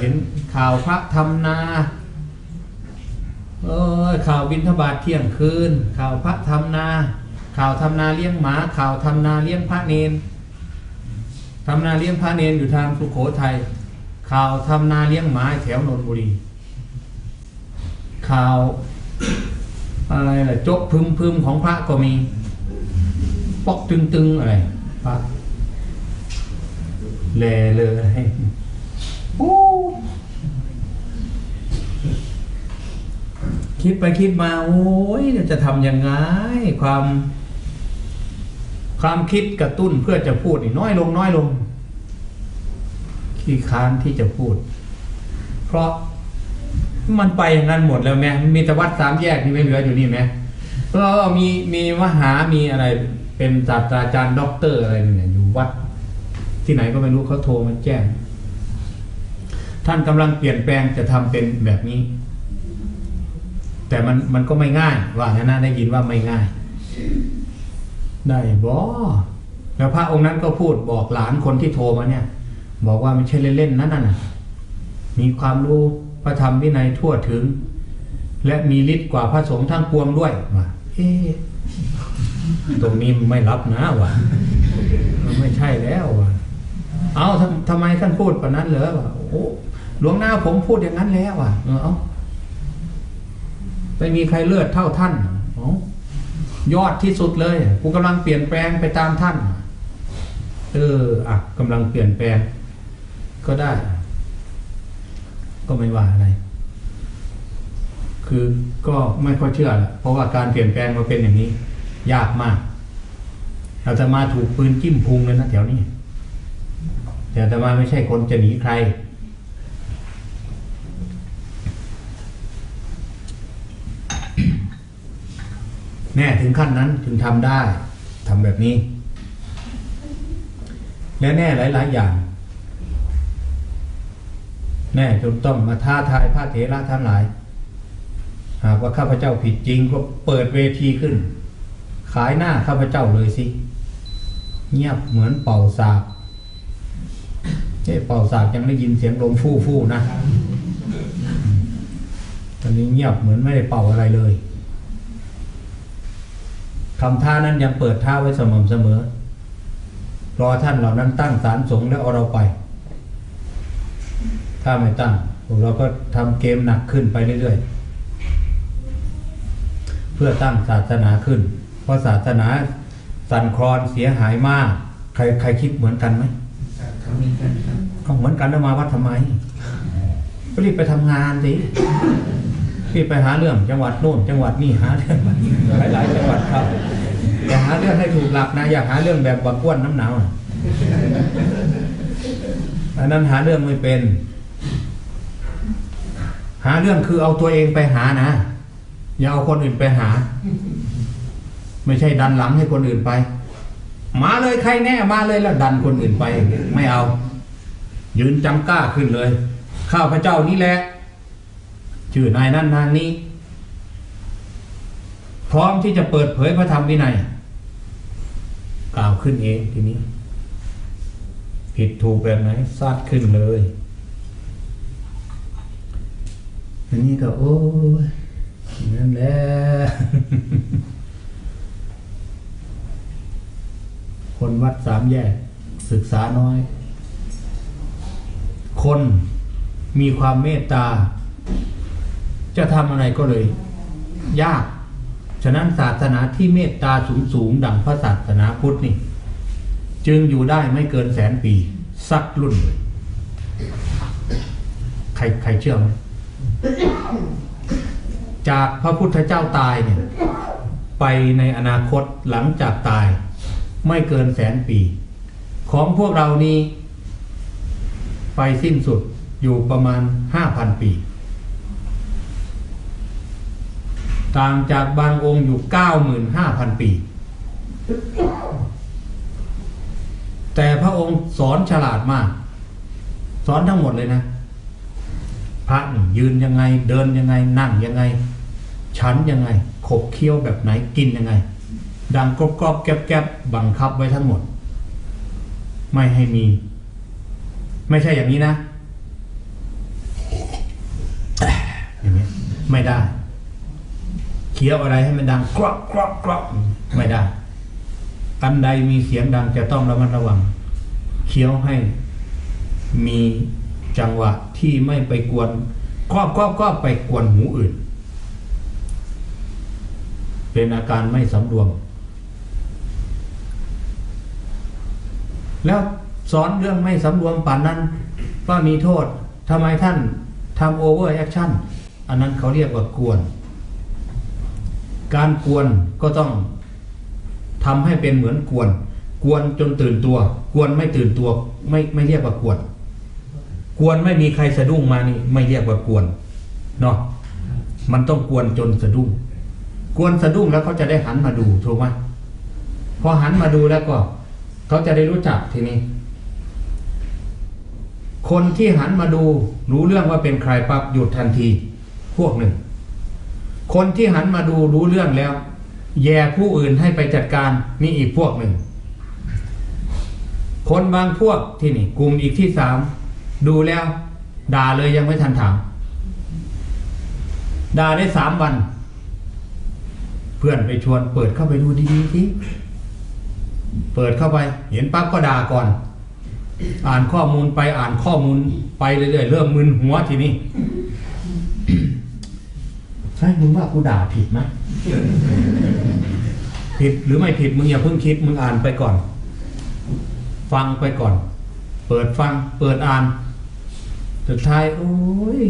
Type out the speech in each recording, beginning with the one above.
เห็นข่าวพระทำนาเออข่าวบินทบาทเที่ยงคืน ข่าวพระทำนา ข่าวทำนาเลี้ยงหมา ข่าวทำนาเลี้ยงพระเนนทำนาเลี้ยงพระเนนอยู่ทางสุโขทัยข่าวทำนาเลี้ยงหมาแถวนนบุรี ข่าวอะไรล่ะจกพึมพึมของพระก็มี ปอกตึงตึงอะไรพระแลเลย คิดไปคิดมา โอ้ยจะทำยังไง ความ ความคิดกระตุ้นเพื่อจะพูดนี่น้อยลงน้อยลง ขี้ค้านที่จะพูด เพราะมันไปอย่างนั้นหมดแล้วแม่มีแต่วัดสามแยกนี่ไม่เหลืออยู่นี่ไหมแล้วก็มีมีมหามีอะไร เป็นศาสตราจารย์ด็อกเตอร์อะไรเนี่ยอยู่วัด ที่ไหนก็ไม่รู้เขาโทรมาแจ้ง ท่านกำลังเปลี่ยนแปลงจะทำเป็นแบบนี้ แต่มันมันก็ไม่ง่าย ว่านะได้ยินว่าไม่ง่าย ได้บอแล้วพระองค์นั้นก็พูดบอกหลานคนที่โทรมาเนี่ย บอกว่าไม่ใช่เล่นๆนั่นน่ะ มีความรู้พระธรรมวินัยทั่วถึง และมีฤทธิ์กว่าพระสงฆ์ทั้งปวงด้วยว่าเอ๊ตรงนี้ไม่รับนะว่ะมันไม่ใช่แล้วว่ะเอาทำไมท่านพูดปะนั้นเหรอวะโอ้ หลวงหน้าผมพูดอย่างนั้นแล้วว่ะเออเอาไม่มีใครเลือดเท่าท่านอ๋อยอดที่สุดเลยกูกำลังเปลี่ยนแปลงไปตามท่าน เอออะกำลังเปลี่ยนแปลง ก็ได้ ก็ไม่ว่าอะไร คือก็ไม่ค่อยเชื่อแหละเพราะว่าการเปลี่ยนแปลงมาเป็นอย่างนี้ ยากมากเราจะมาถูกปืนจิ้มพุงเลยนะแถวนี้แต่อาตมาไม่ใช่คนจะหนีใคร แน่ถึงขั้นนั้นถึงทำได้ทำแบบนี้ และแน่หลาย ๆ อย่าง แน่จนต้องมาท้าทายพระเถระทั้งหลาย หากว่าข้าพเจ้าผิดจริงก็เปิดเวทีขึ้น ขายหน้าข้าพเจ้าเลยสิ เงียบเหมือนเป่าสากเอ๊ะเป่าสากยังได้ยินเสียงลมฟู่ฟู่นะตอนนี้เงียบเหมือนไม่ได้เป่าอะไรเลย คำท่านั้นยังเปิดท่าไว้สม่ำเสมอ รอท่านเหล่านั้นตั้งศาลสงฆ์แล้วเอาเราไป ถ้าไม่ตั้งพวกเราก็ทำเกมหนักขึ้นไปเรื่อยๆ เพื่อตั้งศาสนาขึ้น เพราะศาสนาสั่นคลอนเสียหายมาก ใครใครคิดเหมือนกันไหมทำนี้กันครับก็เหมือนกันแล้วมาวัดทำไมก็รีบไปทำงานสิ รีบไปหาเรื่องจังหวัดโน่นจังหวัดนี่หาเรื่องหลายจังหวัดครับอย่าหาเรื่องให้ถูกหลักนะ อย่าหาเรื่องแบบบักอ้วนน้ำหนาวอะอันนั้นหาเรื่องไม่เป็น หาเรื่องคือเอาตัวเองไปหานะ อย่าเอาคนอื่นไปหา ไม่ใช่ดันหลังให้คนอื่นไป มาเลยใครแน่มาเลยแล้วดันคนอื่นไป ไม่เอา ยืนจำกล้าขึ้นเลย ข้าพเจ้านี่แหละ ชื่อนายนั่นนางนี้ พร้อมที่จะเปิดเผยพระธรรมวินัยกล่าวขึ้นเองทีนี้ ผิดถูกแบบไหนซัดขึ้นเลยอันนี้ก็โอ้ยนั่นแหละคนวัดสามแยก ศึกษาน้อย คนมีความเมตตา จะทำอะไรก็เลย ยาก ฉะนั้นศาสนาที่เมตตาสูงสูงดังพระศาสนาพุทธนี่ จึงอยู่ได้ไม่เกินแสนปี สักรุ่นเลยใครใครเชื่อไหมจากพระพุทธเจ้าตายเนี่ย ไปในอนาคตหลังจากตาย ไม่เกินแสนปี ของพวกเรานี้ ไปสิ้นสุดอยู่ประมาณห้าพันปี ต่างจากบางองค์อยู่เก้าหมื่นห้าพันปี แต่พระองค์สอนฉลาดมาก สอนทั้งหมดเลยนะ พระนี่ยืนยังไงเดินยังไงนั่งยังไงฉันยังไง ขบเคี้ยวแบบไหนกินยังไง ดังกรอบกรอบแกบแกบบังคับไว้ทั้งหมด ไม่ให้มี ไม่ใช่อย่างนี้นะไม่ได้ เคี้ยวอะไรให้มันดังกรอบกรอบกรอบไม่ได้อันใดมีเสียงดังจะต้องระมัดระวัง เคี้ยวให้มีจังหวะที่ไม่ไปกวนกรอบกรอบกรอบไปกวนหูอื่น เป็นอาการไม่สำรวม แล้วสอนเรื่องไม่สำรวมป่านนั้นว่ามีโทษทำไมท่านทำโอเวอร์แอคชั่นอันนั้นเขาเรียกว่ากวน การกวนก็ต้องทำให้เป็นเหมือนกวน กวนจนตื่นตัว กวนไม่ตื่นตัว ไม่ไม่เรียกว่ากวน กวนไม่มีใครสะดุ้งมานี่ ไม่เรียกว่ากวนเนาะมันต้องกวนจนสะดุ้ง กวนสะดุ้งแล้วเขาจะได้หันมาดูถูกไหมพอหันมาดูแล้วก็เขาจะได้รู้จักทีนี้ คนที่หันมาดูรู้เรื่องว่าเป็นใครปั๊บหยุดทันที พวกหนึ่ง คนที่หันมาดูรู้เรื่องแล้ว แย่ผู้อื่นให้ไปจัดการมีอีกพวกหนึ่ง คนบางพวกที่นี่ กลุ่มอีกที่สามดูแล้ว ด่าเลยยังไม่ทันถาม ด่าได้สามวัน เพื่อนไปชวนเปิดเข้าไปดูดีๆสิเปิดเข้าไป เห็นปั๊บก็ด่าก่อน อ่านข้อมูลไปอ่านข้อมูลไปเรื่อยๆเริ่มมึนหัวทีนี้ ใช่มึงว่ากูด่าผิดไหมผิดหรือไม่ผิดมึงอย่าเพิ่งคิดมึงอ่านไปก่อน ฟังไปก่อน เปิดฟัง เปิดอ่าน สุดท้ายโอ้ย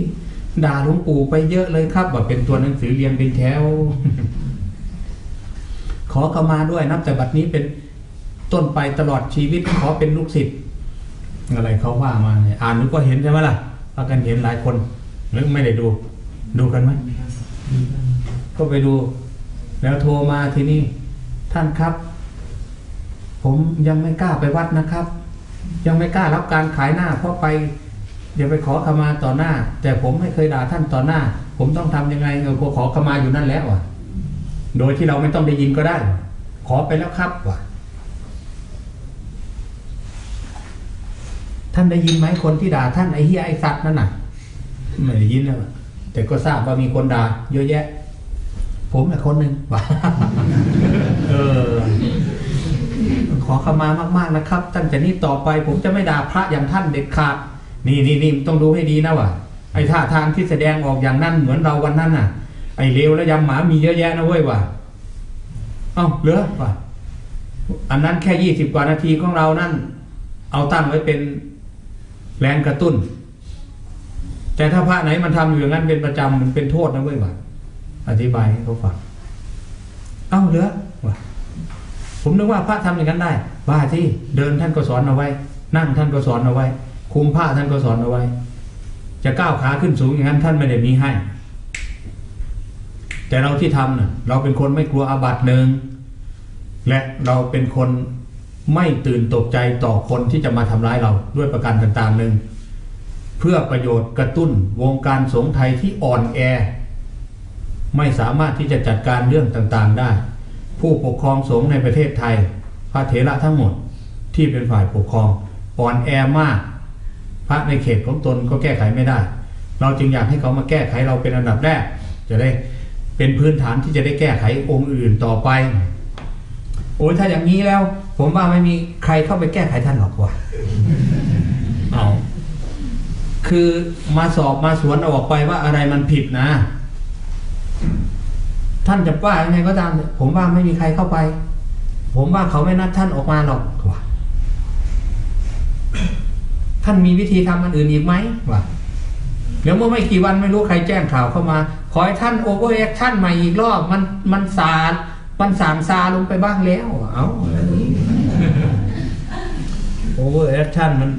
ด่าหลวงปู่ไปเยอะเลยครับว่าเป็นตัวหนังสือเรียงเป็นแถว ขอเข้ามาด้วยนับแต่บัดนี้เป็นต้นไปตลอดชีวิตขอเป็นลูกศิษย์อะไรเขาว่ามาเนี่ยอ่านนึกก็เห็นใช่ไหมล่ะพากันเห็นหลายคนหรือไม่ได้ดู ดูกันไหม ก็ไปดู แล้วโทรมาที่นี่ท่านครับ ผมยังไม่กล้าไปวัดนะครับ ยังไม่กล้ารับการขายหน้า เพราะไปเดี๋ยวไปขอขมาต่อหน้า แต่ผมไม่เคยด่าท่านต่อหน้า ผมต้องทำยังไงเออขอขมาอยู่นั่นแล้วอะ โดยที่เราไม่ต้องได้ยินก็ได้ ขอไปแล้วครับว่ะท่านได้ยินไหมคนที่ด่าท่านไอ้เฮียไอ้สัตว์นั่นน่ะไม่ได้ยินแล้ว แต่ก็ทราบว่ามีคนด่าเยอะแยะ ผมแหละคนหนึ่งว่ะเออ ขอขมามากๆนะครับ ตั้งแต่นี้ต่อไปผมจะไม่ด่าพระอย่างท่านเด็ดขาด นี่นี่นี่ต้องดูให้ดีนะว่ะ ไอ้ท่าทางที่แสดงออกอย่างนั้นเหมือนเราวันนั้นน่ะ ไอ้เลวและยำหมามีเยอะแยะนะเว้ยว่ะ เอ้าเหลือว่ะ อันนั้นแค่ยี่สิบกว่านาทีของเรานั่น เอาตั้งไว้เป็นแรงกระตุ้น แต่ถ้าพระไหนมันทำอยู่อย่างนั้นเป็นประจำมันเป็นโทษนะเว้ยว่ะอธิบายให้เขาฟังเอ้าเหลือว่ะผมนึกว่าพระทำอย่างนั้นได้บ้าที่เดินท่านก็สอนเอาไว้ นั่งท่านก็สอนเอาไว้ คุมผ้าท่านก็สอนเอาไว้ จะก้าวขาขึ้นสูงอย่างนั้นท่านไม่ได้มีให้ แต่เราที่ทำน่ะเราเป็นคนไม่กลัวอาบัติหนึ่งและเราเป็นคนไม่ตื่นตกใจต่อคนที่จะมาทำร้ายเราด้วยประการต่างๆหนึ่ง เพื่อประโยชน์กระตุ้นวงการสงฆ์ไทยที่อ่อนแอ ไม่สามารถที่จะจัดการเรื่องต่างๆได้ ผู้ปกครองสงฆ์ในประเทศไทย พระเถระทั้งหมดที่เป็นฝ่ายปกครองอ่อนแอมาก พระในเขตของตนก็แก้ไขไม่ได้ เราจึงอยากให้เขามาแก้ไขเราเป็นอันดับแรก จะได้เป็นพื้นฐานที่จะได้แก้ไของค์อื่นต่อไป โอ้ยถ้าอย่างนี้แล้ว ผมว่าไม่มีใครเข้าไปแก้ไขท่านหรอกว่ะเอา คือมาสอบมาสวนเอาออกไปว่าอะไรมันผิดนะ ท่านจะว่ายังไงก็ตามผมว่าไม่มีใครเข้าไป ผมว่าเขาไม่นัดท่านออกมาหรอกว่ะท่านมีวิธีทำอันอื่นอีกไหมว่ะเดี๋ยวเมื่อไม่กี่วันไม่รู้ใครแจ้งข่าวเข้ามา ขอให้ท่านโอเวอร์แอคชั่นใหม่อีกรอบมันมันสาดมันสางซาลงไปบ้างแล้ว เอาโอเวอร์แอคชั่นมัน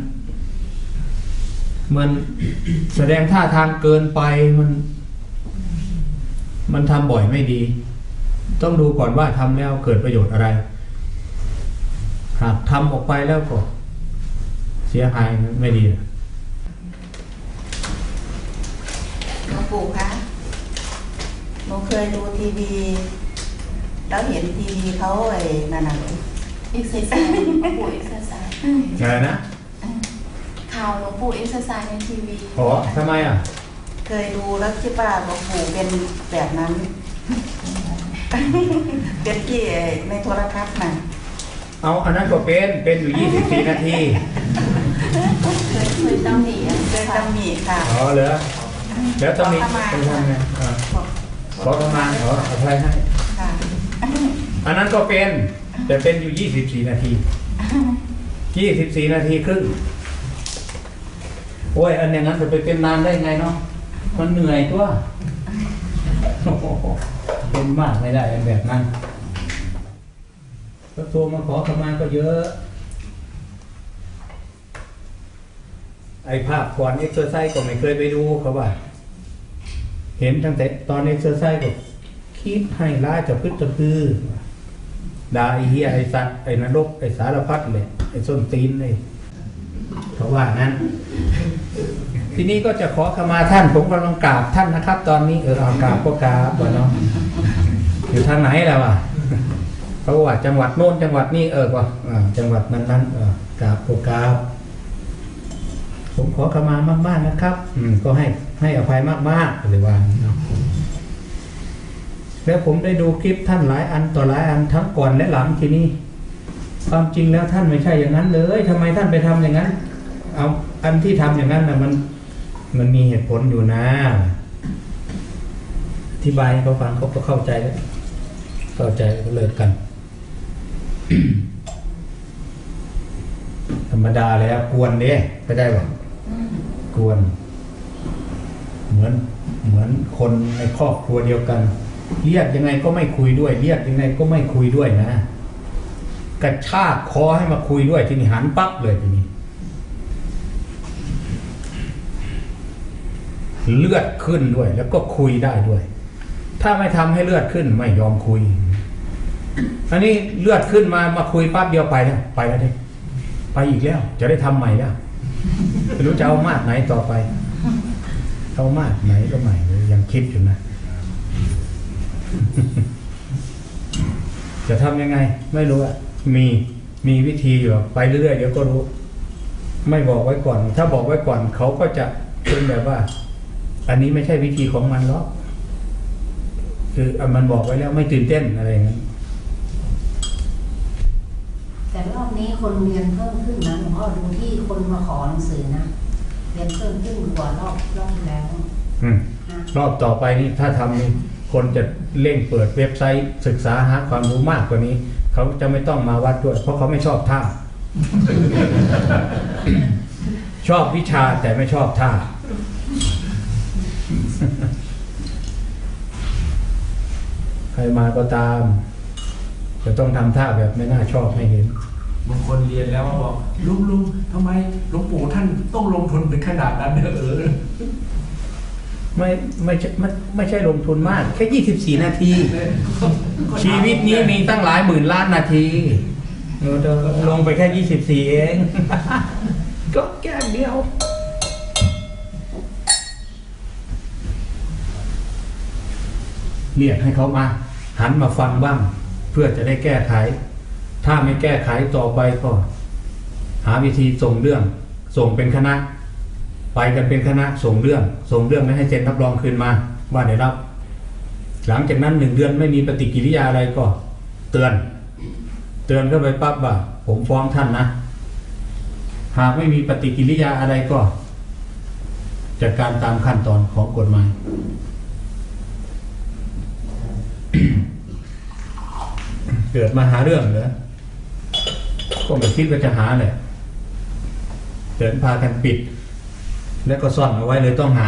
มันแสดงท่าทางเกินไปมัน มันทำบ่อยไม่ดี ต้องดูก่อนว่าทำแล้วเกิดประโยชน์อะไร หากทำออกไปแล้วก็ เสียหายไม่ดีนะหลวงปู่คะหนูเคยดูทีวีแล้วเห็นทีวีเขาไอ้นั่นน่ะเอ็กซ์ไซส์หลวงปู่เอ็กซ์ไซส์อะไรนะ ข่าวหลวงปู่เอ็กซ์ไซส์ในทีวีขอทำไมอะ เคยดูแล้วคิดว่าหลวงปู่เป็นแบบนั้น เป็นที่ในโทรทัศน์น่ะเอาอันนั้นก็เป็น เป็นอยู่ 24 นาที เคยเคยต้องหนีอะเคยตำหนิค่ะ อ๋อเหรอแล้วต้องมีขอขมาไปทำไงอ่าบอกขอประมาณขออภัยให้ ค่ะอันนั้นก็เป็น แต่เป็นอยู่ 24 นาที 24 นาทีครึ่ง โอ้ยอันอย่างนั้นจะไปเป็นนานได้ไงเนาะมันเหนื่อยตัวเป็นมากไม่ได้แบบนั้นก็โทรมาขอขมาก็เยอะ ไอภาพก่อนเอ็กซ์เซอร์ไซส์ก็ไม่เคยไปดูเขาว่า เห็นตั้งแต่ตอนเอ็กซ์เซอร์ไซส์ก็คิดให้ร้ายจะพึ่งจะพือด่าไอเฮียไอสัตว์ไอนรกไอสารพัดเลยไอส้นตีนเลยเขาว่านั้น ทีนี้ก็จะขอขมาท่าน ผมกำลังกราบท่านนะครับ ตอนนี้เออเอากราบก็กราบวะเนาะอยู่ทางไหนแล้ววะเขาก็ว่าจังหวัดโน้นจังหวัดนี้เออว่าอ่าจังหวัดนั้นๆเออกราบก็กราบผมขอขมามากๆนะครับ อืมก็ให้ให้อภัยมากๆเลยว่าเนาะแล้วผมได้ดูคลิปท่านหลายอันต่อหลายอันทั้งก่อนและหลังทีนี้ ความจริงแล้วท่านไม่ใช่อย่างนั้นเลยทำไมท่านไปทำอย่างนั้น เอาอันที่ทำอย่างนั้นนะมัน มันมีเหตุผลอยู่นะ อธิบายให้เขาฟังเขาก็เข้าใจแล้วเข้าใจก็เลิกกัน ธรรมดาแล้วกวนเด้ไปได้ป่ะกวน เหมือนเหมือนคนในครอบครัวเดียวกัน เรียกยังไงก็ไม่คุยด้วย เรียกยังไงก็ไม่คุยด้วยนะ กระชากคอให้มาคุยด้วย ทีนี้หันปั๊บเลยทีนี้ เลือดขึ้นด้วย แล้วก็คุยได้ด้วย ถ้าไม่ทำให้เลือดขึ้นไม่ยอมคุยอันนี้เลือดขึ้นมามาคุยปั๊บเดียวไปแล้วไปแล้วดิไปอีกแล้ว จะได้ทำใหม่แล้วไม่รู้จะเอามาดไหนต่อไปเอามาดไหนก็ใหม่ยังคิดอยู่นะ จะทำยังไง ไม่รู้อะมีมีวิธีอยู่ไปเรื่อยๆเดี๋ยวก็รู้ ไม่บอกไว้ก่อน ถ้าบอกไว้ก่อนเขาก็จะเป็นแบบว่า อันนี้ไม่ใช่วิธีของมันหรอกคืออะมันบอกไว้แล้วไม่ตื่นเต้นอะไรอย่างนั้นแต่รอบนี้คนเรียนเพิ่มขึ้นนะหลวงพ่อดูที่คนมาขอหนังสือนะเรียนเพิ่มขึ้นกว่ารอบรอบที่แล้วอืมนะรอบต่อไปนี่ถ้าทำนี่คนจะเร่งเปิดเว็บไซต์ ศึกษาหาความรู้มากกว่านี้ เขาจะไม่ต้องมาวัดด้วย เพราะเขาไม่ชอบท่า ชอบวิชาแต่ไม่ชอบท่า ใค รมาก็ตาม จะต้องทำท่าแบบไม่น่าชอบไม่เห็นบางคนเรียนแล้วมาบอกลุงลุงทำไมหลวงปู่ท่านต้องลงทุนถึงขนาดนั้นเนี่ยเออไม่ไม่ใช่ไม่ไม่ใช่ลงทุนมาก แค่ยี่สิบสี่นาที ชีวิตนี้มีตั้งหลายหมื่นล้านนาทีเออเดี๋ยวลงไปแค่ยี่สิบสี่เอง ก็แก้เดียวเรียกให้เขามา หันมาฟังบ้าง เพื่อจะได้แก้ไข ถ้าไม่แก้ไขต่อไปก็หาวิธีส่งเรื่อง ส่งเป็นคณะ ไปกันเป็นคณะส่งเรื่อง ส่งเรื่องไม่ให้เซ็นรับรองคืนมาว่าได้รับ หลังจากนั้นหนึ่งเดือนไม่มีปฏิกิริยาอะไรก็ เตือน เตือนเข้าไปปั๊บว่าผมฟ้องท่านนะ หากไม่มีปฏิกิริยาอะไรก็จัดการตามขั้นตอนของกฎหมาย เกิดมาหาเรื่องเหรอก็ไม่คิดว่าจะหาเลยเดินพากันปิด แล้วก็ซ่อนเอาไว้เลยต้องหา